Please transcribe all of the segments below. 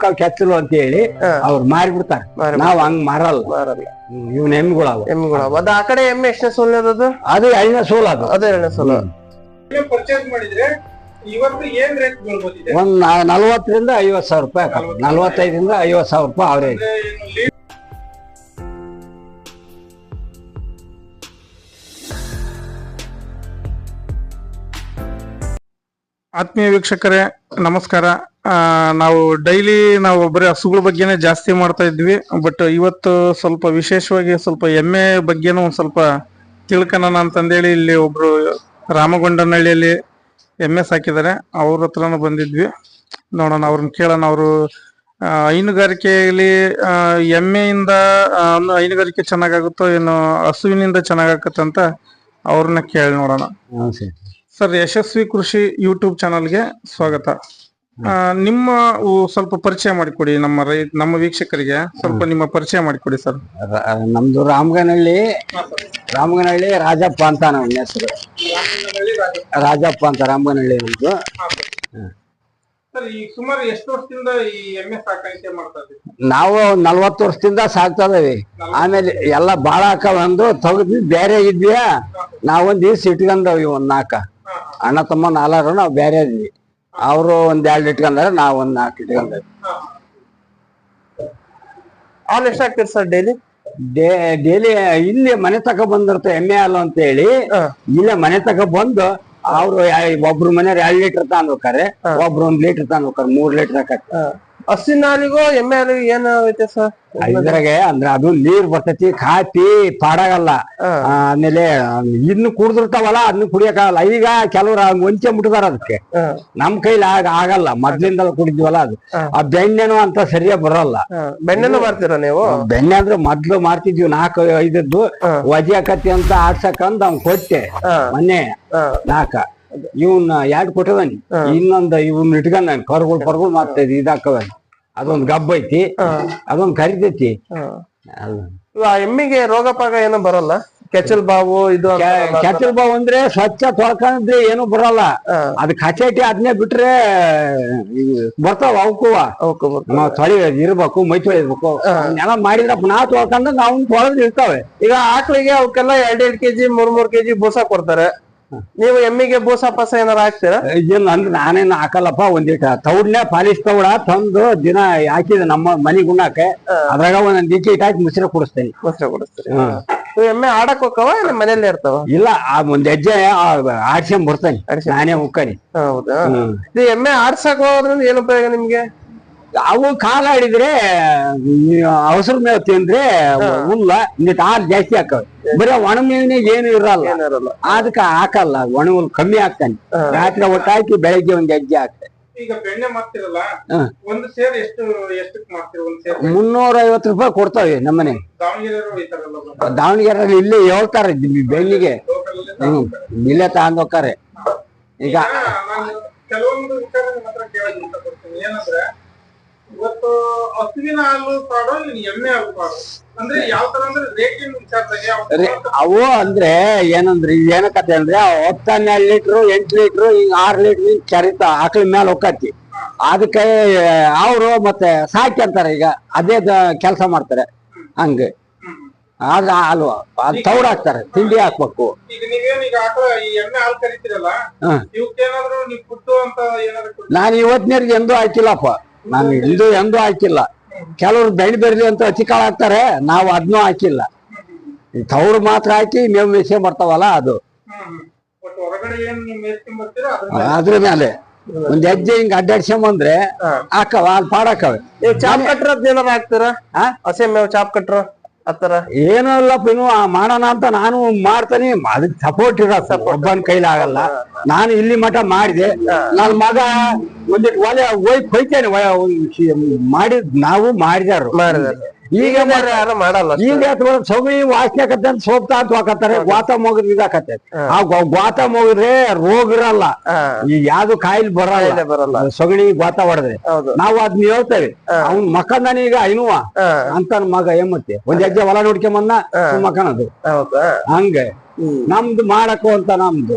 ಹೋಗ್ತಾವ ಕೆಚ್ಚಲು ಅಂತ ಹೇಳಿ. ಅವ್ರು ಮಾರಿಬಿಡ್ತಾರೆ. ಮಾರಿ ನಾವ್ ಹಂಗ್ ಮಾರಲ್ಲ. ಮಾರಲ್ಲ. ಇವ್ನ ಎಮ್ಮಿಗಳವ ಎಮ್ಮೆಗಳು ಅದ ಆ ಕಡೆ ಎಮ್ಮೆ ಎಷ್ಟನೇ ಸೋಲ್ ಅದು ಎರಡನೇ ಸೋಲ್ ಅದು. ಅದೇ ಎರಡನೇ ಸೋಲ. ಪರ್ಚೇಸ್ ಮಾಡಿದ್ರೆ ಇವತ್ತು ಏನ್ ರೇಟ್ ಬೀಳ್ಬೋದಿದೆ ಒಂದ್ ನಾ- ನಲ್ವತ್ತರಿಂದ ಐವತ್ ಸಾವಿರ ರೂಪಾಯಿ. ನಲ್ವತ್ತೈದರಿಂದ ಐವತ್ ಸಾವಿರ ರೂಪಾಯಿ ಅವ್ರೇಜ್ ಆತ್ಮೀಯ ವೀಕ್ಷಕರೇ, ನಮಸ್ಕಾರ. ನಾವು ಡೈಲಿ ನಾವು ಬರೀ ಹಸುಗಳ ಬಗ್ಗೆನೇ ಜಾಸ್ತಿ ಮಾಡ್ತಾ ಇದ್ವಿ, ಬಟ್ ಇವತ್ತು ಸ್ವಲ್ಪ ವಿಶೇಷವಾಗಿ ಸ್ವಲ್ಪ ಎಮ್ಮೆ ಬಗ್ಗೆನೂ ಒಂದು ಸ್ವಲ್ಪ ತಿಳ್ಕೊಳ್ಳೋಣ ಅಂತಂದೇಳಿ ಇಲ್ಲಿ ಒಬ್ರು ರಾಮಗೊಂಡನಹಳ್ಳಿಯಲ್ಲಿ ಎಮ್ಮೆ ಸಾಕಿದ್ದಾರೆ. ಅವ್ರ ಹತ್ರನೂ ಬಂದಿದ್ವಿ. ನೋಡೋಣ ಅವ್ರನ್ನ ಕೇಳೋಣ. ಅವರು ಹೈನುಗಾರಿಕೆಯಲ್ಲಿ ಎಮ್ಮೆಯಿಂದ ಹೈನುಗಾರಿಕೆ ಚೆನ್ನಾಗಾಗುತ್ತೋ ಏನು ಹಸುವಿನಿಂದ ಚೆನ್ನಾಗಾಗತ್ತಂತ ಅವ್ರನ್ನ ಕೇಳಿ ನೋಡೋಣ. ಸರ್ ಯಶಸ್ವಿ ಕೃಷಿ ಯೂಟ್ಯೂಬ್ ಚಾನಲ್ಗೆ ಸ್ವಾಗತ. ಆ, ನಿಮ್ಮ ಉ- ಸ್ವಲ್ಪ ಪರಿಚಯ ಮಾಡಿಕೊಡಿ ನಮ್ಮ ರೈ ನಮ್ಮ ವೀಕ್ಷಕರಿಗೆ. ಸ್ವಲ್ಪ ನಿಮ್ಮ ಪರಿಚಯ ಮಾಡಿಕೊಡಿ ಸರ್. ನಮ್ದು ರಾಮಗನಹಳ್ಳಿ ರಾಮಗನಹಳ್ಳಿ ರಾಜಪ್ಪ ಅಂತ ನಮ್ಮ ಹೆಸರು. ರಾಜಪ್ಪ ಅಂತ ರಾಮಗನಹಳ್ಳಿ ನಮ್ದು. ಸರ್. ಈ ಸುಮಾರು ಎಷ್ಟು ವರ್ಷದಿಂದ ಈ ಎಮ್ಮೆ ಸಾಕಾಣಿಕೆ ಮಾಡ್ತಾ ಇದ್ದೀವಿ ನಾವು ಒಂದ್ ನಲ್ವತ್ತು ವರ್ಷದಿಂದ ಸಾಕ್ತಾ ಇದೀವಿ ಆಮೇಲೆ ಎಲ್ಲ ಬಾಳ ಹಾಕವಂದು ತೆಗ್ದು ಬೇರೆ ಇದ್ವಿಯಾ ನಾವೊಂದ್ ದಿವ್ಸ ಇಟ್ಕೊಂಡವಿ ಒಂದ್ ನಾಲ್ಕ ಅಣ್ಣ ತಮ್ಮ ನಾಲ್ಕು ನಾವು ಬೇರೆ ಇದ್ವಿ. ಅವರು ಒಂದ್ ಎರಡು ಇಟ್ಕೊಂಡಾರೆ ನಾವ್ ಒಂದ್ ನಾಲ್ಕು ಇಟ್ಕೊಂಡವಿ ಹಾಲು ಎಷ್ಟು ಹಾಕ್ತೀರಿ ಸರ್ ಡೈಲಿ ಡೈಲಿ ಇಲ್ಲಿ ಮನೆ ತಕ ಬಂದಿರುತ್ತೆ ಎಮ್ಮೆ ಹಾಲು ಅಂತ ಹೇಳಿ ಇಲ್ಲೇ ಮನೆ ತಕ ಬಂದು ಅವ್ರು ಒಬ್ರು ಮನೆಯವ್ರು ಎರಡ್ ಲೀಟರ್ ತಗೊಂಡ್ ಹೋಗ್ತಾರೆ. ಒಬ್ರು ಒಂದ್ ಲೀಟರ್ ತಗೊಂಡ್ ಹೋಗ್ತಾರೆ ಮೂರ್ ಲೀಟರ್ ಹಾಕತ್ತೆ ಹಸಿನ ಹಾಲಿಗೂ ಎಮ್ಮೆ ಹಾಲಿಗೂ ಏನ್ ವ್ಯತ್ಯಾಸ? ಇದ್ರಾಗೆ ಅಂದ್ರೆ ಅದು ನೀರ್ ಬರ್ತೈತಿ ಕಾಪಿ ಪಾಡಾಗಲ್ಲ. ಆಮೇಲೆ ಇನ್ನು ಕುಡ್ದಿರ್ತಾವಲ್ಲ ಅದನ್ನ ಕುಡಿಯಕ್ಕಾಗಲ್ಲ. ಈಗ ಕೆಲವ್ರು ಒಂಚೆ ಮುಟ್ಟದಾರ ಅದಕ್ಕೆ. ನಮ್ ಕೈಲಿ ಆಗ ಆಗಲ್ಲ ಮೊದ್ಲಿಂದ ಕುಡಿದ್ವಲ್ಲ ಅದು. ಆ ಬೆಣ್ಣೆನು ಅಂತ ಸರಿಯಾಗಿ ಬರಲ್ಲ. ಬೆಣ್ಣೆನು ಮಾಡ್ತೀರ ನೀವು? ಬೆಣ್ಣೆ ಅಂದ್ರೆ ಮೊದ್ಲು ಮಾಡ್ತಿದ್ವಿ ನಾಲ್ಕು ಐದದ್ದು. ವಜಿ ಆಕತಿ ಅಂತ ಆಡ್ಸಕಂದ್ ಅವ್ನ್ ಕೊಟ್ಟೆ. ಮೊನ್ನೆ. ನಾಲ್ಕ. ಇವನ್ ಎರಡ್ ಕೊಟ್ಟದಾನಿ? ಇನ್ನೊಂದು ಇವನ್ ಇಟ್ಕೊಂಡ್ ನಾನು ಕರ್ಗಳು ಪರ್ಗಳು ಮಾಡ್ತಾ ಇದಾಕವನ್ ಅದೊಂದ್ ಗಬ್ಬ ಐತಿ. ಅದೊಂದ್ ಕರಿತೈತಿ. ಆ ಎಮ್ಮಿಗೆ ರೋಗ ಪಾಗ ಏನು ಬರಲ್ಲ? ಕೆಚಲ್ ಬಾವು ಇದು ಕೆಚಲ್ ಬಾವು ಅಂದ್ರೆ ಸ್ವಚ್ಛ ತೊಳ್ಕೊಂಡ್ರೆ ಏನು ಬರಲ್ಲ. ಅದ್ ಕಚೇಟಿ ಅದನ್ನೇ ಬಿಟ್ರೆ ಬರ್ತಾವ ಅವಕ್ಕೂ ತೊಳಿ ಇರ್ಬೇಕು ಮೈ ತೊಳಿಬೇಕು ಎಲ್ಲ ಮಾಡಿದ್ರಪ್ಪ ನಾವ್ ತೊಳ್ಕೊಂಡ್ರೆ ನಾವು ತೊಳೆದ್ ಇರ್ತಾವೆ. ಈಗ ಆಕಳಿಗೆ ಅವಕ್ಕೆಲ್ಲ ಎರಡ್ ಎರಡ್ ಕೆಜಿ ಮೂರ್ ಮೂರ್ ಕೆಜಿ ಬೂಸ ಕೊಡ್ತಾರೆ. ನೀವು ಎಮ್ಮಿಗೆ ಬೂಸ ಪಸ ಏನಾರ ಹಾಕ್ತೀರಾ? ಏನ್ ಅಂದ್ರೆ ನಾನೇನು ಹಾಕಲ್ಲಪ್ಪ ಒಂದಿಟ ತೌಡ್ನೆ ಪಾಲಿಶ್ ತೌಡ ತಂದು ದಿನ ಹಾಕಿದೆ ನಮ್ಮ ಮನಿ ಗುಣಕ್ಕೆ. ಅದ್ರಾಗ ಒಂದೊಂದ್ ಇಕ್ಕಿ ಇಟ್ಟು ಹಾಕಿ ಮುಸ್ರೆ ಕುಡಿಸ್ತೇನೆ. ಮೊಸರು ಕೊಡಿಸ್ತೀರಿ. ಇವು ಎಮ್ಮೆ ಆಡಕ್ ಹೋಗವ ಇಲ್ಲ ಮನೇಲಿ ಇರ್ತಾವ? ಇಲ್ಲ ಆ ಒಂದ್ ಹೆಜ್ಜೆ ಆಡ್ಸ್ಕೊಂಡ್ ಬರ್ತೇನೆ ನಾನೇ ಹೋಗ್ತಾನೆ ಹೌದಾ? ಇದು ಎಮ್ಮೆ ಆಡ್ಸಕ್ ಹೋದ್ರಿಂದ ಏನ್ ಉಪಯೋಗ ನಿಮ್ಗೆ? ಅವು ಕಾಲ ಆಡಿದ್ರೆ ಅವಸರ ಮೇವು ತಿಂದ್ರೆ ಹುಲ್ಲ ಇಂದಿಟ್ ಹಾಲು ಜಾಸ್ತಿ ಹಾಕವ್ ಬರೀ ಒಣ ಮೇವಿನಾಗ ಏನು ಇರಲ್ಲ. ಅದಕ್ಕೆ ಹಾಕಲ್ಲ ಒಣ ಹುಲ್ ಕಮ್ಮಿ ಹಾಕ್ತಾನೆ. ರಾತ್ರಿ ಒಟ್ಟು ಹಾಕಿ ಬೆಳಗ್ಗೆ ಒಂದ್ ಹೆಜ್ಜೆ ಹಾಕ್ತಾನೆ ಈಗ ಬೆಣ್ಣೆ ಮಾಡ್ತಿರಲ್ಲ ಒಂದು ಸೇರ್ ಎಷ್ಟು ಎಷ್ಟಕ್ ಮಾಡ್ತೀರಿ ಒಂದ್ ಸೇರ್? ಮುನ್ನೂರ ಐವತ್ತು ರೂಪಾಯಿ ಕೊಡ್ತಾವೆ ನಮ್ಮನೆ ದಾವಣಗೆರೆ ಇಲ್ಲಿ ದಾವಣಗೆರೆಯಲ್ಲಿ ಇಲ್ಲೇ ಹೇಳ್ತಾರೆ ಬೆಣ್ಣಿಗೆ. ಇಲ್ಲ ಹ್ಮ್ ಇಲ್ಲೇ ತಗೊಂಡ್ ಹೋಗ್ತಾರೆ. ಈಗ ಕೆಲವೊಂದು ವಿಚಾರ ಕೇಳೋದು ಏನಂದ್ರೆ ಇವತ್ತು ಹಸುವಿನ ಹಾಲು ಪಾಡು ಎಮ್ಮೆ ಹಾಲು ಪಾಡು? ಅಂದ್ರೆ ಯಾವ ತರ ಅಂದ್ರೆ ರೇಟಿನ ವಿಚಾರದಾಗ ಅವು ಅಂದ್ರೆ ಏನಂದ್ರೆ ಏನ ಕತೆ ಅಂದ್ರೆ ಹತ್ತು ಹನ್ನೆರಡು ಲೀಟ್ರು ಎಂಟು ಲೀಟ್ರು ಹಿಂಗ್ ಆರ್ ಲೀಟ್ರ್ ಹಿಂಗ್ ಚರಿತ ಆಕಳ ಮೇಲೆ ಹೋಗತಿ ಅದಕ್ಕೆ ಅವರು ಮತ್ತೆ ಸಾಕ್ಯಂತಾರೆ ಈಗ ಅದೇ ಕೆಲಸ ಮಾಡ್ತಾರೆ ಹಂಗೆ. ಆಗ ಹಾಲು ಅದ್ ತೌಡ್ ಹಾಕ್ತಾರೆ ತಿಂಡಿ ಹಾಕ್ಬೇಕು. ನಾನು ಇವತ್ತಿನ ಎಂದೂ ಹಾಕಿಲ್ಲಪ್ಪ. ನಾನು ಇಂದು ಎಂದೂ ಹಾಕಿಲ್ಲ. ಕೆಲವರು ಬೆಳೆ ಬೆರ್ಲಿ ಅಂತ ಅತಿ ಕಾಳು ಹಾಕ್ತಾರೆ ನಾವು ಅದನ್ನೂ ಹಾಕಿಲ್ಲ. ಈ ತೌಡು ಮಾತ್ರ ಹಾಕಿ ಮೇವು ಮೇಸ್ಕೊಂಡ್ ಬರ್ತಾವಲ್ಲ ಅದು. ಅದ್ರ ಮೇಲೆ ಒಂದ್ ಹೆಜ್ಜೆ ಹಿಂಗ್ ಅಡ್ಡಾಡ್ಸ್ಕೊಂಡ್ ಬಂದ್ರೆ ಹಾಕವ ಅಲ್ಲಿ ಪಾಡಾಕವೆ. ಚಾಪ್ ಕಟ್ರ ಏನಾರ ಹಾಕ್ತೀರಾ? ಆ? ಹಸೆ ಮೇವ್ ಚಾಪ್ ಕಟ್ರ. ಆತರ ಏನೂ ಇಲ್ಲಪ್ಪ ಇನ್ನು ಆ ಮಾಡೋಣ ಅಂತ ನಾನು ಮಾಡ್ತಾನೆ. ಅದಕ್ಕೆ ಸಪೋರ್ಟ್ ಇರ ಒಬ್ಬನ ಕೈಲಿ ಆಗಲ್ಲ. ನಾನು ಇಲ್ಲಿ ಮಠ ಮಾಡಿದೆ. ನನ್ನ ಮಗ ಒಂದಿಟ್ಟು ಒಲೆ ಹೋಯ್ ಕೊಯ್ತೇನೆ ಮಾಡಿದ್ ನಾವು ಮಾಡಿದಾರೆ. ಈಗ ಯಾರು ಮಾಡಲ್ಲ. ಈಗ ಸೌಮಿ ವಾಸನೆ ಅಂತ ಸೋಪ್ತಾ ಅಂತ ಹಾಕತ್ತಾರೆ ಗ್ವಾತ ಮುಗಿದ್ ಇದಾಕತ್ತೆ. ಆ ಗ್ವಾ- ಗ್ವಾತ ಮುಗಿದ್ರೆ ರೋಗ ಇರಲ್ಲ. ಈಗ ಯಾವ್ದು ಕಾಯಿಲ್ ಬರಲ್ಲ. ಬರಲ್ಲ. ಗ್ವಾತ ಹೊಡೆದ್ರೆ. ನಾವು ಅದನ್ನ ಹೇಳ್ತೇವೆ. ಅವ್ನ್ ಮಕ್ಕಂದಾನ ಈಗ ಐನುವ. ಅಂತ ಮಗ ಏಮತ್ತೆ ಒಂದ್ ಹೆಜ್ಜೆ ಹೊಲ ನೋಡ್ಕೊಂಬಂದ ಮಕ್ಕನದು ಹಂಗೆ. ನಮ್ದು ಮಾಡಕು ಅಂತ ನಮ್ದು.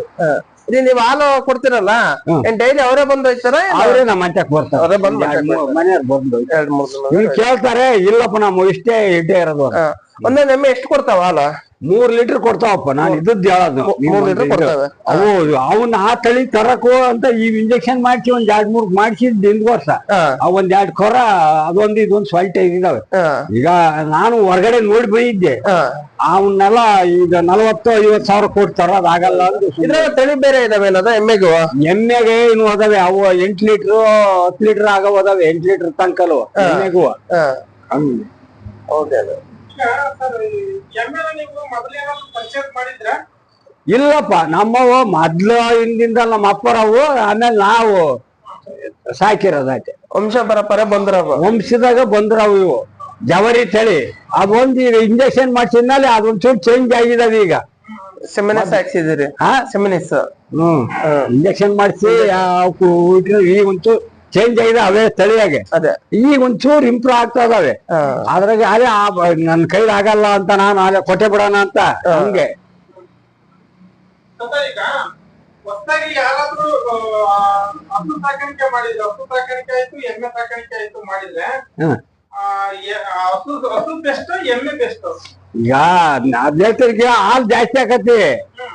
ಇದು ನೀವ್ ಹಾಲು ಕೊಡ್ತಿರಲ್ಲ. ಏನ್ ಡೈಲಿ ಅವರೇ ಬಂದು ಹೋಯ್ತಾರ ಅವರೇ ನಮ್ಮ ಮಂಚಕ್ ಬರ್ತಾರೆ. ಅವರೇ ಬಂದು ಎರಡ್ ಮೂರ್ ಮನೆಯವ್ರು ಬಂದು ಎರಡ್ ಮೂರ್ ದಿನ ಇವ್ರು ಕೇಳ್ತಾರೆ ಇಲ್ಲಪ್ಪ ನಮ್ಮ ಇಷ್ಟೇ ಇಟ್ಟೇ ಇರೋದು ಒಂದೇ ಎಮ್ಮೆ ಎಷ್ಟು ಕೊಡ್ತಾವ ಹಾಲು? ಮೂರ್ ಲೀಟರ್ ಕೊಡ್ತಾವಪ್ಪ ನಾನು ಇದ್ದದ್ದು ಹೇಳೋದು ಮೂರ್ ಲೀಟರ್ ಕೊಡ್ತಾವೆ. ಅವು ಅವನ್ನ ಆ ತಳಿ ತರಕು ಅಂತ ಈ ಇಂಜೆಕ್ಷನ್ ಮಾಡಿಸಿ ಒಂದ್ ಎರಡ್ ಮೂರ್ ಮಾಡಿಸಿ ಹಿಂದ್ ವರ್ಷ. ಒಂದ್ ಎರಡ್ ಕೊರ ಅದೊಂದು ಇದೊಂದ್ ಸ್ವಲ್ಟ ಇದಾವೆ. ಈಗ ನಾನು ಹೊರಗಡೆ ನೋಡಿ ಬಂದಿದ್ದೆ. ಹಾ. ಅವನ್ನೆಲ್ಲ ಈಗ ನಲವತ್ತು ಐವತ್ ಸಾವಿರ ಕೊಡ್ತಾರ ಅದಾಗಲ್ಲ. ತಳಿ ಬೇರೆ ಇದಾವೆ ಎಮ್ಮೆಗೂ? ಎಮ್ಮೆಗೆ ಇನ್ನು ಅದಾವೆ ಅವು ಎಂಟ್ ಲೀಟರ್ ಹತ್ತು ಲೀಟರ್ ಆಗವ ಅದಾವೆ ಎಂಟ್ ಲೀಟರ್ ತನಕಲು ಎಮ್ಮೆಗೂ. ಓಕೆ ಹಂಗ್. ಇಲ್ಲಪ್ಪ ನಮ್ಮವು ಮೊದ್ಲು ಹಿಂದಿಂದ ನಮ್ಮ ಅಪ್ಪರವು ಆಮೇಲೆ ನಾವು ಸಾಕಿರೋದೈತೆ ವಂಶ ಬರಪ್ಪರ ಬಂದ್ರವ ವಂಶದಾಗ ಬಂದ್ರವ ಇವು ಜವರಿ ತಳಿ ಅದೊಂದು ಈಗ ಇಂಜೆಕ್ಷನ್ ಮಾಡಿಸಿದ್ಮೇಲೆ ಅದೊಂಚೂರು ಚೇಂಜ್ ಆಗಿದೆ ಈಗ ಸೆಮಿನಸ್ ಹಾಕ್ಸಿದಿರಿ ಹಾ ಸೆಮಿನಸ್ ಹ್ಮ್ ಇಂಜೆಕ್ಷನ್ ಮಾಡಿಸಿ ಈಗ ಒಂಚೂರು ಚೇಂಜ್ ಆಗಿದೆ ಅವೇ ತಳಿಯಾಗೆ ಅದೇ. ಈಗ ಒಂಚೂರು ಇಂಪ್ರೂವ್ ಆಗ್ತಾ ಇದಾವೆ. ಅದ್ರಾಗೆ ಅದೇ ಆ ನನ್ನ ನನ್ ಕೈಲಿ ಆಗಲ್ಲ ಅಂತ ನಾನು ಅದೇ ಕೊಟ್ಟೆ ಬಿಡೋಣ ಅಂತ. ಹಂಗೆ. ಹೊಸದಾಗಿ ಯಾರಾದ್ರೂ ಆ, ಹಸು ಸಾಕಾಣಿಕೆ ಮಾಡಿದ್ರೆ ಹಸು ಸಾಕಾಣಿಕೆ ಆಯ್ತು ಎಮ್ಮೆ ಸಾಕಾಣಿಕೆ ಆಯ್ತು ಮಾಡಿದ್ರೆ ಆ, ಎ- ಆ ಹಸು ಹಸು ಬೆಸ್ಟ್ ಎಮ್ಮೆ ಬೆಸ್ಟ್ ಈಗ ಅಭ್ಯರ್ಥಿಗೆ ಹಾಲ್ ಜಾಸ್ತಿ ಆಕತಿ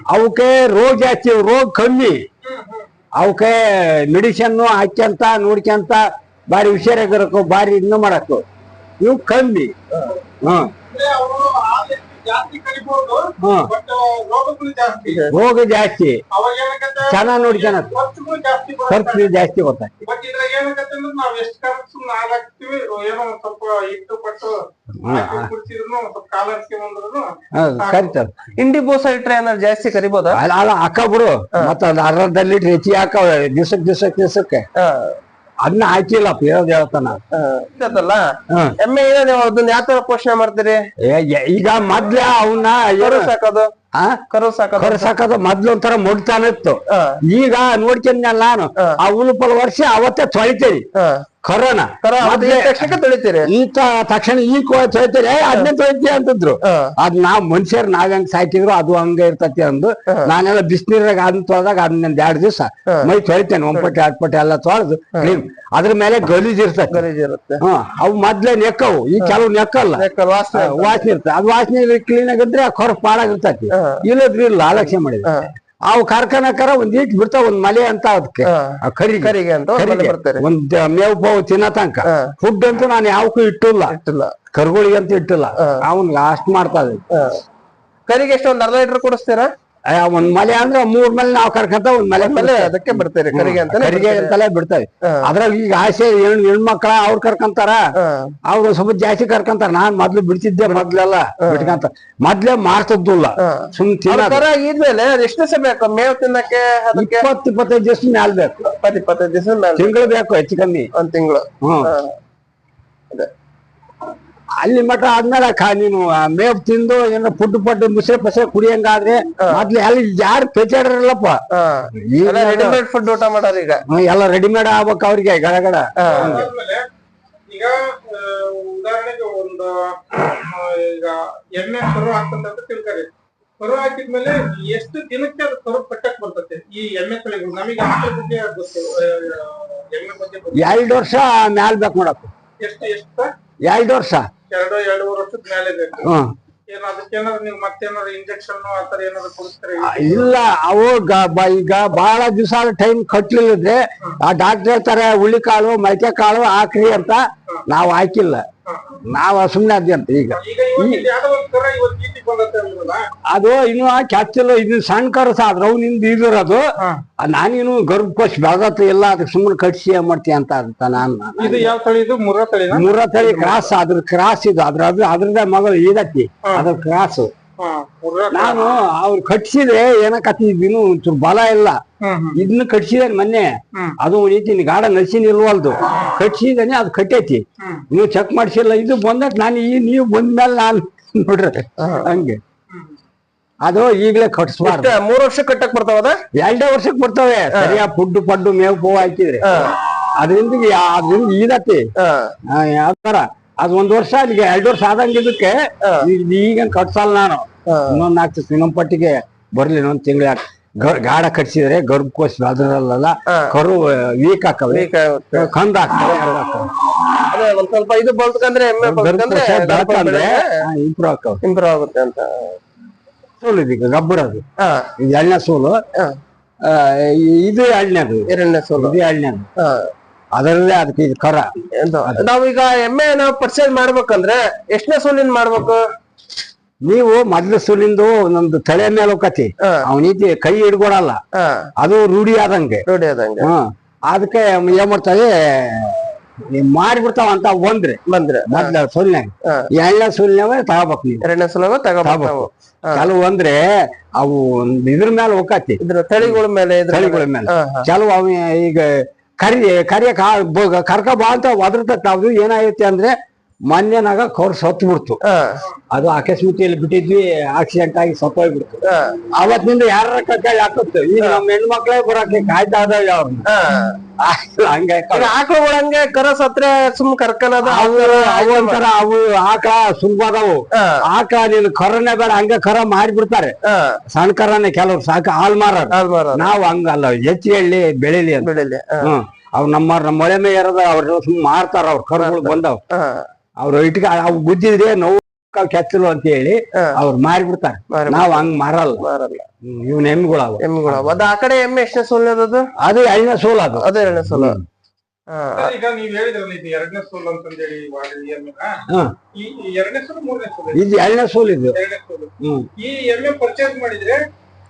ಅವಕ್ಕೆ ರೋಗ ಜಾಸ್ತಿ ರೋಗ ಕಮ್ಮಿ. ಅವಕ್ಕೆ ಮೆಡಿಸನ್ನು ಹಾಕ್ಯಂತ ನೋಡ್ಕ್ಯಂತ ಬಾರಿ ಹುಷಾರಾಗಿರಕು ಬಾರಿ ಇನ್ನು ಮಾಡಕ್ಕು. ಇವು ಕಮ್ಮಿ. ಹ್ಮ್ ರೋಗ ಜಾಸ್ತಿ. ಚೆನ್ನಾಗಿ ನೋಡಿ ಚೆನ್ನಾಗಿ. ಖರ್ಚು ಜಾಸ್ತಿ ಗೊತ್ತಾಗ್ತಿ ಬಟ್ ಇದ್ರಾಗ ಏನಾಗತ್ತೆ ಅಂದ್ರೆ ನಾವ್ ಎಷ್ಟು ಖರ್ಚು ಸುಮ್ನೆ ಹಾಲ್ ಹಾಕ್ತಿವಿ ಏನೋ ಒಂದ್ ಸ್ವಲ್ಪ ಇಟ್ಟು ಪಟ್ಟು ಹಾಕಿ ಕುಡ್ಸಿದ್ರು ಒಂದ್ ಸ್ವಲ್ಪ ಕಾಲ ಹರಿಸ್ಕೊಂಡ್ ಕರಿತಾರ. ಇಂಡಿ ಬೋಸ ಇಟ್ರೆ ಏನಾದ್ರು ಜಾಸ್ತಿ ಕರಿಬೋದಾ? ಅಲ್ಲ ಅಲ್ಲ ಹಾಕ ಬಿಡು ಮತ್ತ ಅರ್ಧದಲ್ಲಿ ಅರ್ಧ ಲೀಟರ್ ಹೆಚ್ಚಿಗೆ ಹಾಕ ದಿವ್ಸಕ್ ದಿವ್ಸಕ್ ದಿವ್ಸಕ್ಕೆ. ಹಾ. ಅದನ್ನ ಹಾಕಿಲ್ಲ ಹೇಳೋದ್ ಹೇಳ್ತಾನ. ಹ್ಮ್ ಎಮ್ಮೆ ಏನೋ ನೀವು ಅದನ್ನ ಯಾವ ತರ ಪೋಷಣೆ ಮಾಡ್ತೀರಿ? ಏ- ಈಗ ಮೊದ್ಲ ಅವನ್ನ ಸಾಕೋದು ಆ? ಕರು ಸಾಕೋದು ಕರ್ಸಾಕದ ಮೊದ್ಲು ಒಂಥರ ಮುಡ್ತಾನೆ ಹಾ ಈಗ ನೋಡ್ಕೊಂಡ್ನಲ್ಲ ನಾನು ಆ. ಉಳುಪಲ್ ವರ್ಷ ಅವತ್ತೇ ತೊಳಿತೇರಿ. ಕರೋನಾ. ತಕ್ಷಣ ತೊಳಿತೀರಿ. ತಕ್ಷಣ ಈ ತೊಳಿತೇರಿ ಅದನ್ನೇ ತೊಳಿತೀಯ ಅಂತಂದ್ರು. ಅದ್ ನಾವ್ ಮನುಷ್ಯರ್ ನಾವ್ ಹೆಂಗ್ ಸಾಕಿದ್ರು ಅದು ಹಂಗ ಇರ್ತತಿ ಅಂದು ನಾನೆಲ್ಲ ಬಿಸಿನೀರಾಗ ಅದನ್ನ ತೊಳೆದಾಗ ಅದನ್ನ ಎರಡ್ ದಿವಸ ಮೈ ತೊಳಿತೇನೆ ಒಂಪಟ್ಟೆ ಎರಡ್ ಪಟ್ಟೆ ಎಲ್ಲ ತೊಳೆದು ಕ್ಲೀನ್. ಅದ್ರ ಮೇಲೆ ಗಲೀಜ್ ಇರ್ತದೆ ಗಲೀಜ್ ಇರುತ್ತೆ. ಹ್ಮ್ ಅವು ಮೊದ್ಲೇ ನೆಕ್ಕವು ಈ ಕೆಲವು ನೆಕ್ಕಲ್ಲ. ವಾಸನೆ ಇರ್ತದೆ ಅದು ವಾಸನೆ ಕ್ಲೀನ್ ಆಗಿದ್ರೆ ಆ ಕೊರ ಪಾಡಾಗಿರ್ತತಿ. ಇಲ್ಲದ್ರಿ ಇಲ್ಲ ಅಲಕ್ಷ್ಯ ಮಾಡಿದ್ರೆ. ಅವು ಕಾರ್ಖಾನಕರ ಒಂದ್ ಈಟ್ ಬಿಡ್ತಾವ ಒಂದ್ ಮಲೆ ಅಂತ ಅದಕ್ಕೆ. ಆ ಕರಿಗೆ. ಕರಿಗೆ ಅಂತ ಒಂದ್ ಮಲೆ ಬರ್ತಾರೆ. ಒಂದ್ ಮೇವು ಪಾವು ತಿನ್ನತಂಕ. ಫುಡ್ ಅಂತೂ ನಾನು ಯಾವಕ್ಕೂ ಇಟ್ಟಿಲ್ಲ. ಇಟ್ಟಿಲ್ಲ. ಕರುಗಳಿಗೆ ಅಂತ ಇಟ್ಟಿಲ್ಲ ಅವ್ನ್ ಲಾಸ್ಟ್ ಮಾಡ್ತಾ. ಕರಿಗೆ ಎಷ್ಟು ಒಂದ್ ಅರ್ಧ ಲೀಟರ್ ಕೊಡಿಸ್ತೀರಾ? ಒಂದ್ ಮಲೆ ಅಂದ್ರೆ ಮೂರ್ ಮಲೆ ನಾವ್ ಕರ್ಕಂತ ಒಂದ್ ಮಲೆ ಮಲೆ ಅದಕ್ಕೆ ಬಿಡ್ತಾರೆ ಕರಿಗೆ ಅಂತ ಕರಿಗೆ ಅಂತಲೇ ಬಿಡ್ತೇವೆ. ಅದ್ರಾಗ ಈಗ ಆಸೆ ಹೆಣ್ ಹೆಣ್ಮಕ್ಳ ಅವ್ರು ಕರ್ಕಂತಾರ. ಅವ್ರು ಸ್ವಲ್ಪ ಜಾಸ್ತಿ ಕರ್ಕಂತಾರ. ನಾನ್ ಮೊದ್ಲು ಬಿಡ್ತಿದ್ದೆ ಮೊದ್ಲೆಲ್ಲ ಬಿಟ್ಕಂತ. ಮೊದ್ಲೇ ಮಾರ್ತಿದ್ದಿಲ್ಲ. ಸುಮ್ ಇದ್ಮೇಲೆ ಎಷ್ಟು ದಿವಸ ಬೇಕು? ಮೇವ್ ತಿನ್ನಕ್ಕೆ ಅದಕ್ಕೆ? ಇಪ್ಪತ್ ಇಪ್ಪತ್ತೈದು ದಿವಸ ಮ್ಯಾಲ್ ಬೇಕು. ಇಪ್ಪತ್ ಇಪ್ಪತ್ತೈದು ದಿವಸ ತಿಂಗಳು ಬೇಕು ಹೆಚ್ಚು ಕಮ್ಮಿ. ಒಂದ್ ತಿಂಗಳು. ಹ್ಮ್. ಅಲ್ಲಿ ಮಠ ಆದ್ಮೇಲೆ ಖಾ ನೀನು ಆ ಮೇವ್ ತಿಂದು ಏನೋ ಪುಟ್ಟು ಪಟ್ಟು ಮುಸ್ರೆ ಪಸೆ ಕುಡಿಯಂಗಾದ್ರೆ ಮೊದ್ಲು ಅಲ್ಲಿ ಯಾರು ಪೇಚಾಡ್ರಲ್ಲಪ್ಪ? ಈಗ ರೆಡಿಮೇಡ್ ಫುಡ್ ಊಟ ಮಾಡಾರ ಈಗ. ಹ್ಮ್, ಎಲ್ಲ ರೆಡಿಮೇಡ್ ಆಗ್ಬೇಕು ಅವ್ರಿಗೆ ಗಡಗಡ ಈಗ ಆ, ಉದಾಹರಣೆಗೆ ಒಂದು ಆ, ಈಗ ಎಮ್ಮೆ ಕರು ಹಾಕ್ತಂತ ತಿಳ್ಕರಿ. ಕರು ಹಾಕಿದ್ಮೇಲೆ ಎಷ್ಟು ದಿನಕ್ಕೆ ಅದು ಕರು ಕಟ್ಟಕ್ ಬರ್ತತೆ? ಈ ಎಮ್ಮೆ ತಳಿಗಳು ನಮಗೆ ಆಕಳ ಬಗ್ಗೆ ಗೊತ್ತು ಆ, ಎಮ್ಮೆ ಬಗ್ಗೆ ಗೊತ್ತು. ಎರಡ್ ವರ್ಷ ಮ್ಯಾಲ್ ಬೇಕು ನೋಡಪ್ಪ. ಎಷ್ಟು ಎಷ್ಟು ಎರಡ್ ವರ್ಷ? ಎರಡು ಎರಡೂವರೆ ವರ್ಷದ ಮೇಲೆ ಹ್ಮ್. ಏನ್ ಅದಕ್ಕೇನಾದ್ರು ನೀವು ಮತ್ತೇನಾದ್ರು ಇಂಜೆಕ್ಷನ್ ಆತರ ಏನಾದ್ರು ಕೊಡ್ತಾರೆ? ಇಲ್ಲ ಅವು ಈಗ ಬಹಳ ದಿವಸ ಟೈಮ್ ಕಟ್ಲಿಲ್ಲದ್ರೆ ಆ ಡಾಕ್ಟರ್ ಹೇಳ್ತಾರೆ ಹುಳಿ ಕಾಳು ಮೈಕೆ ಕಾಳು ಹಾಕ್ರಿ ಅಂತ. ನಾವು ಹಾಕಿಲ್ಲ. ನಾವ್ ಸುಮ್ನೆ ಅದ್ಯಂತ ಈಗ. ಅದು ಇನ್ನು ಕ್ಯಾಚಲ್ ಇದು ಸಣ್ಣ ಕರಸ ಅವ್ ಅವ್ನಿಂದ ಇದಿರೋದು. ನಾನೇನು ಗರ್ಭಕೋಶ ಭಾಗತ್ ಎಲ್ಲ ಅದಕ್ಕೆ ಸುಮ್ಮನೆ ಕಟ್ಸಿ ಮಾಡ್ತೀಯ ಅಂತ ಅಂತ ನಾನು. ಮುರ್ರಾ ತಳಿ ಕ್ರಾಸ್ ಅದ್ರ ಕ್ರಾಸ್ ಇದು. ಅದ್ರ ಅದ್ರ ಅದ್ರದ್ದೇ ಮಗಳು ಇದತ್ತಿ ಅದ್ರ ಕ್ರಾಸ್. ನಾನು ಅವ್ರು ಕಟ್ಸಿದ್ರೆ ಏನಕತ್ತಿ ಇನ್ನು ಒಂಚೂರು ಬಲ ಇಲ್ಲ. ಇದನ್ನು ಕಟ್ಸಿದಾನೆ ಮೊನ್ನೆ. ಅದು ಐತಿ ಗಾಡ ನರ್ಸಿನ್ ಇಲ್ವಲ್ದು. ಕಟ್ಸಿದಾನೆ ಅದು ಕಟ್ಟೈತಿ. ನೀವು ಚೆಕ್ ಮಾಡ್ಸಿಲ್ಲ ಇದು ಬಂದಕ್ ನಾನು ಈ ನೀವು ಬಂದ್ಮೇಲೆ ನಾನು ನೋಡ್ರಿ. ಹಂಗೆ. ಅದು ಈಗಲೇ ಕಟ್ಸ್ಬಾರ್ದು. ಎಷ್ಟು ಮೂರ್ ವರ್ಷ ಕಟ್ಟಕ್ ಬರ್ತಾವ ಎರಡೇ ವರ್ಷಕ್ ಬರ್ತಾವೆ. ಸರಿಯಾ ಫುಡ್ ಪಡ್ಡು ಮೇವು ಪೂ ಹಾಕಿದ್ರೆ. ಅದರಿಂದ ಅದ್ರಿಂದ ಈದತಿ ಯಾವ ತರ? ಅದ್ ಒಂದ್ ವರ್ಷ ಅಲ್ಲಿಗೆ ಎರಡು ವರ್ಷ ಆದಂಗ ಇದಕ್ಕೆ ಈಗ ಕಟ್ಸಲ್ಲ ನಾನು. ಇನ್ನೊಂದ್ ನಾಲ್ಕು ಇನ್ನೊಂದ್ ಪಟ್ಟಿಗೆ ಬರ್ಲಿ ಇನ್ನೊಂದ್ ತಿಂಗಳ ಗಾಡ ಗಾಢ ಕಟ್ಸಿದ್ರೆ ಗರ್ಭಕೋಶ ಅದ್ರಲ್ಲ ಕರು ವೀಕ್ ಹಾಕವೆ ಕಂದ ಹಾಕ್ತವೆ ಒಂದ್ ಸ್ವಲ್ಪ ಇದು ಬಲ್ತಕಂದ್ರೆ ಇಂಪ್ರೂವ್ ಹಾಕವೆ ಇಂಪ್ರೂವ್ ಆಗುತ್ತೆ ಅಂತ. ಸೂಲು ಇದೀಗ ಗಬ್ಬರ ಅದು. ಇದು ಸೋಲು. ಇದು ಎಣ್ಣೆದು ಎರಡನೇ ಸೋಲು. ಇದು ಹಾ. ಅದರಲ್ಲೇ ಅದಕ್ಕೆ ಇದು ಕರ ಎಂತ ನಾವೀಗ ಎಮ್ಮೆ ನಾವು ಪರ್ಚೇಸ್ ಮಾಡ್ಬೇಕಂದ್ರೆ ಎಷ್ಟನೇ ಸೂಲಿನ ಮಾಡ್ಬೇಕು? ನೀವು ಮೊದ್ಲ ಸುಲಿಂದು ನಮ್ದು ತಲೆ ಮೇಲೆ ಹೋಗತಿ ಹಾ. ಅವನೀತಿ ಕೈ ಹಿಡ್ಕೊಡಲ್ಲ ಹಾ. ಅದು ರೂಢಿ ಆದಂಗೆ. ನೋಡಿ ಆದಂಗೆ. ಹ್ಮ್ ಅದಕ್ಕೆ ಏನ್ ನೀ ನೀವ್ ಮಾಡಿಬಿಡ್ತಾವ ಅಂತ ಬಂದ್ರೆ. ಬಂದ್ರೆ. ಮೊದ್ಲ ಹಾ. ಎಣ್ಣೆ ಸೂಲ್ನಾಗ ತಗೋಬೇಕು ನೀವು. ಎರಡನೇ ಸೋಲಾಗ ತಗೋಬೇಕು ನಾವು. ಕೆಲವು ಅಂದ್ರೆ ಅವು ಇದ್ರ ಮೇಲೆ ಹೋಗತಿ ಇದ್ರ ತಳಿಗಳ ಮೇಲೆ ಇದ್ರ ತಳಿಗಳ ಮೇಲೆ. ಹಾ, ಹಾ. ಕೆಲವು ಅವ ಈಗ ಕರಿ ಕರಿಯ ಕರ್ಕ ಬಾ ಅಂತ ಒದ್ರತ ನಾವು ಏನಾಗೈತಿ ಅಂದ್ರೆ ಮೊನ್ನೆನಾಗ ಕೌರ್ ಸತ್ತು ಬಿಡ್ತು. ಅದು ಆಕಸ್ಮಿತಿಯಲ್ಲಿ ಬಿಟ್ಟಿದ್ವಿ ಆಕ್ಸಿಡೆಂಟ್ ಆಗಿ ಸತ್ತೋಗ್ಬಿಡ್ತು ಹೋಗ್ಬಿಡ್ತು. ಅವತ್ತಿನಿಂದ ಯಾರ ಕಕ್ಕ ಹಾಕುತ್ತೆ ಈಗ ನಮ್ಮ ಹೆಣ್ಮಕ್ಳೇ ಬರಕ್ಕೆ ಕಾಯ್ತಾ ಇದಾವೆ ಅವ್ರನ್ನ ಆಕಳುಗಳು ಹಂಗೆ ಕರ ಸತ್ರೆ ಸುಮ್ ಕರ್ಕನದ ಅವು ಒಂಥರ ಅವು ಆಕಳ ಸುಲಭ ಅದಾವು. ಹಾ. ಆಕಳ ನೀನು ಕರನೇ ಬೇಡ ಹಂಗೆ ಕರ ಮಾಡಿಬಿಡ್ತಾರೆ. ಸಣ್ಣ ಕರನೇ ಕೆಲವ್ರು ಸಾಕು ಹಾಲ್ ಮಾರ. ನಾವು ಹಂಗಲ್ಲ ಹೆಚ್ಚು ಎಳ್ಳಿ ಬೆಳಿಲಿ ಅಂತ. ಬೆಳಿಲಿ ಹಾ. ಹ್ಮ್. ಅವ್ ನಮ್ಮ ನಮ್ಮ ಮಳೆ ಮೇ ಇರೋದ ಅವ್ರು ಸುಮ್ ಮಾರ್ತಾರ ಅವ್ರ ಕರುಗಳು ಬಂದವ್. ಅವ್ರ ಅವ್ರು ಇಟ್ಕ ಅವು ಗುದ್ದಿದ್ರೆ ನೋವು ಕೆಚ್ಚಲು ಅಂತ ಹೇಳಿ. ಅವ್ರು ಮಾರಿಬಿಡ್ತಾರೆ. ಮಾರಿ ನಾವ್ ಹಂಗ್ ಮಾರಲ್ಲ. ಮಾರಲ್ಲ. ಇವ್ನ ಎಮ್ಮಿಗಳ ಎಮ್ಮೆಗಳು ಅದ ಆ ಕಡೆ ಎಮ್ಮೆ ಎಷ್ಟನೇ ಸೋಲ್ ಅದು ಅದು? ಎಣ್ಣೆ ಸೋಲ್ ಅದು. ಅದೇ ಎರಡನೇ ಸೋಲ. ಹಾ. ಸರ್, ಈಗ ನೀವ್ ಹೇಳಿದ್ರಲ್ಲ ಇದು ಎರಡನೇ ಸೋಲು ಅಂತಂದೇಳಿ ಈ ಎರಡನೇ ಸೋಲು ಮೂರನೇ ಸೋಲು? ಇದು ಎಣ್ಣೆ ಸೋಲ್ ಇದು. ಹ್ಮ್. ಈ ಎಮ್ಮೆ ಪರ್ಚೇಸ್ ಮಾಡಿದ್ರೆ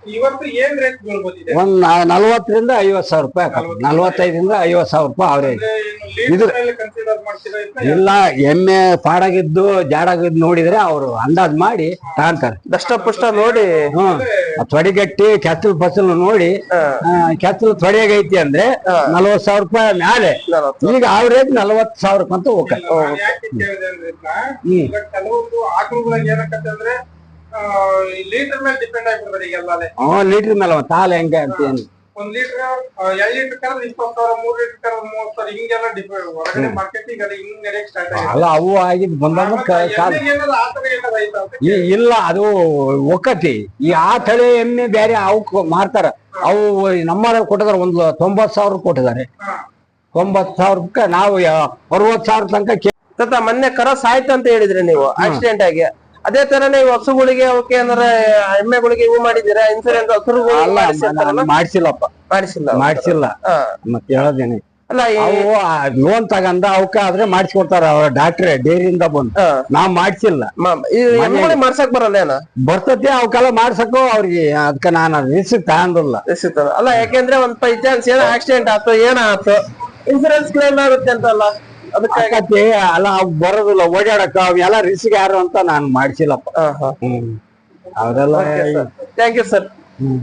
ಇವತ್ತು ಏನ್ ರೇಟ್ ಬೀಳ್ಬೋದಿದೆ ಒಂದ್ ನಾ- ನಲ್ವತ್ತರಿಂದ ಐವತ್ ಸಾವಿರ ರೂಪಾಯಿ ಹಾಕಪ್ಪ. ನಲ್ವತ್ತೈದರಿಂದ ಐವತ್ ಸಾವಿರ ರೂಪಾಯಿ ಅವರೇ. ಇದು- ಕನ್ಸಿಡರ್ ಮಾಡ್ತೀರಾ ಇಲ್ಲ ಎಮ್ಮೆ ಪಾಡಾಗಿದ್ದು ಜಾಡಾಗಿದ್ದು ನೋಡಿದ್ರೆ ಅವರು ಅಂದಾಜ್ ಮಾಡಿ ತಗೊಂತಾರೆ. ದಷ್ಟ ಪುಷ್ಟ ನೋಡಿ. ಹ್ಮ್. ತೊಡಿಗಟ್ಟಿ ಕೆತ್ತಲು ಫಸಲು ನೋಡಿ. ಆ, ಕೆತ್ತಲು ತೊಡೆಗೈತಿ ಅಂದ್ರೆ ನಲ್ವತ್ ಸಾವಿರ ರೂಪಾಯಿ ಮ್ಯಾಲೆ ನಲವತ್ತು. ಈಗ ಅವ್ರೇಜ್ ನಲ್ವತ್ ಸಾವಿರಕ್ಕಂತ ಹೋಗ್ತಾರೆ. ಅಂತ ಯಾಕೆ ಕೇಳಿದೆ ಅಂದ್ರೆ ಇದನ್ನ, ಈಗ ಕೆಲವೊಂದು ಆಕಳುಗಳಿಗೆ ಏನಕ್ಕಂತ ಅಂದ್ರೆ ಲೀಟರ್ ಮೇಲೆ ಡಿಪೆಂಡ್ ಆಗಿಬಿಡ್ತಾರೆ ಈಗ ಎಲ್ಲಾಲೆ ಹ್ಮ್ ಲೀಟರ್ ಮೇಲೆ ಒಂದ್ ತಾಲ್ ಹೆಂಗೆ ಅಂತ ಏನು ಒಂದ್ ಲೀಟರ್ ಎರಡ್ ಲೀಟರ್ ಕರೆದ್ರೆ ಇಪ್ಪತ್ತು ಸಾವಿರ ಮೂರ್ ಲೀಟರ್ ಕರೆದ್ರೆ ಮೂವತ್ತು ಸಾವಿರ ಹಿಂಗೆಲ್ಲ ಡಿಪೆಂಡ್ ಹೊರಗಡೆ ಮಾರ್ಕೆಟಿಂಗ್ ಅದು ಹಿಂಗ್ ನಡೆಯಕ್ ಸ್ಟಾರ್ಟ್ ಆಗಿದೆ. ಅಲ್ಲ ಅವು ಆಗಿದ್ ಬಂದಾಗ ಕಾಲ ಏನಾದ್ರು ಆ ತರ ಏನಾದ್ರು ಆಯ್ತಾ ಅಂತ ಈ- ಇಲ್ಲ ಅದು ಒಕ್ಕತಿ. ಈ ಆ ತಳಿ ಎಮ್ಮೆ ಬೇರೆ ಅವು ಮಾರ್ತಾರ. ಅವು ನಮ್ಮ ಕೊಟ್ಟಿದಾರೆ ಒಂದು ತೊಂಬತ್ ಸಾವಿರ ಕೊಟ್ಟಿದ್ದಾರೆ. ತೊಂಬತ್ ಸಾವಿರ ನಾವು ಅರವತ್ ಸಾವಿರ ತನಕ ತಾತ ಮೊನ್ನೆ ಕರ ಸಾಯ್ತು ಅಂತ ಹೇಳಿದ್ರಿ ನೀವು ಆಕ್ಸಿಡೆಂಟ್ ಆಗಿ. ಅದೇ ತರನೇ ಈ ಹಸುಗಳಿಗೆ ಅವಕ್ಕೆ ಅಂದ್ರೆ ಎಮ್ಮೆಗಳಿಗೆ ಇವು ಮಾಡಿದಿರಾ ಇನ್ಸೂರೆನ್ಸ್ ಹಸುರುಗಳು? ಮಾಡ್ಸಿಲ್ಲಪ್ಪ. ಮಾಡಿಸಿಲ್ಲ. ಮಾಡ್ಸಿಲ್ಲ. ಮತ್ತೆ ಹೇಳೋದೇನೆ. ಅಲ್ಲ ಅವು ಲೋನ್ ತಗಂದ ಅವಕ್ಕ ಆದ್ರೆ ಮಾಡಿಸ್ಕೊಡ್ತಾರ ಅವ್ರ ಡಾಕ್ಟ್ರೆ ಡೈರಿಯಿಂದ ಬಂದು. ನಾವ್ ಮಾಡ್ಸಿಲ್ಲ. ಮಾಡ್ಸಕ್ ಬರಲ್ಲ ಏನ? ಬರ್ತತಿ ಅವಕ್ಕೆಲ್ಲ ಮಾಡ್ಸಕ್ಕೋ ಅವ್ರಿಗೆ ಅದಕ್ಕೆ ನಾನು ರಿಸ್ಕ್ ತಗೊಂಡಿಲ್ಲ. ಅಲ್ಲ ಯಾಕೆಂದ್ರೆ ಒಂದ್ ಬೈ ಚಾನ್ಸ್ ಏನೋ ಆಕ್ಸಿಡೆಂಟ್ ಆಯ್ತು ಏನ ಆಯ್ತು ಇನ್ಸೂರೆನ್ಸ್ ಕ್ಲೇಮ್ ಆಗುತ್ತೆ ಅಂತಲ್ಲ. ಅದಕ್ಕೆ ಅಲ್ಲ ಅವ್ ಬರೋದಿಲ್ಲ ಓಡಾಡಕ ಅವೆಲ್ಲ ರಿಸ್ಕ್ ಯಾರು ಅಂತ ನಾನು ಮಾಡ್ಸಿಲ್ಲಪ್ಪ. ಹ್ಮ್. ಅವರೆಲ್ಲ ಥ್ಯಾಂಕ್ ಯು ಸರ್ ಹ್ಮ್.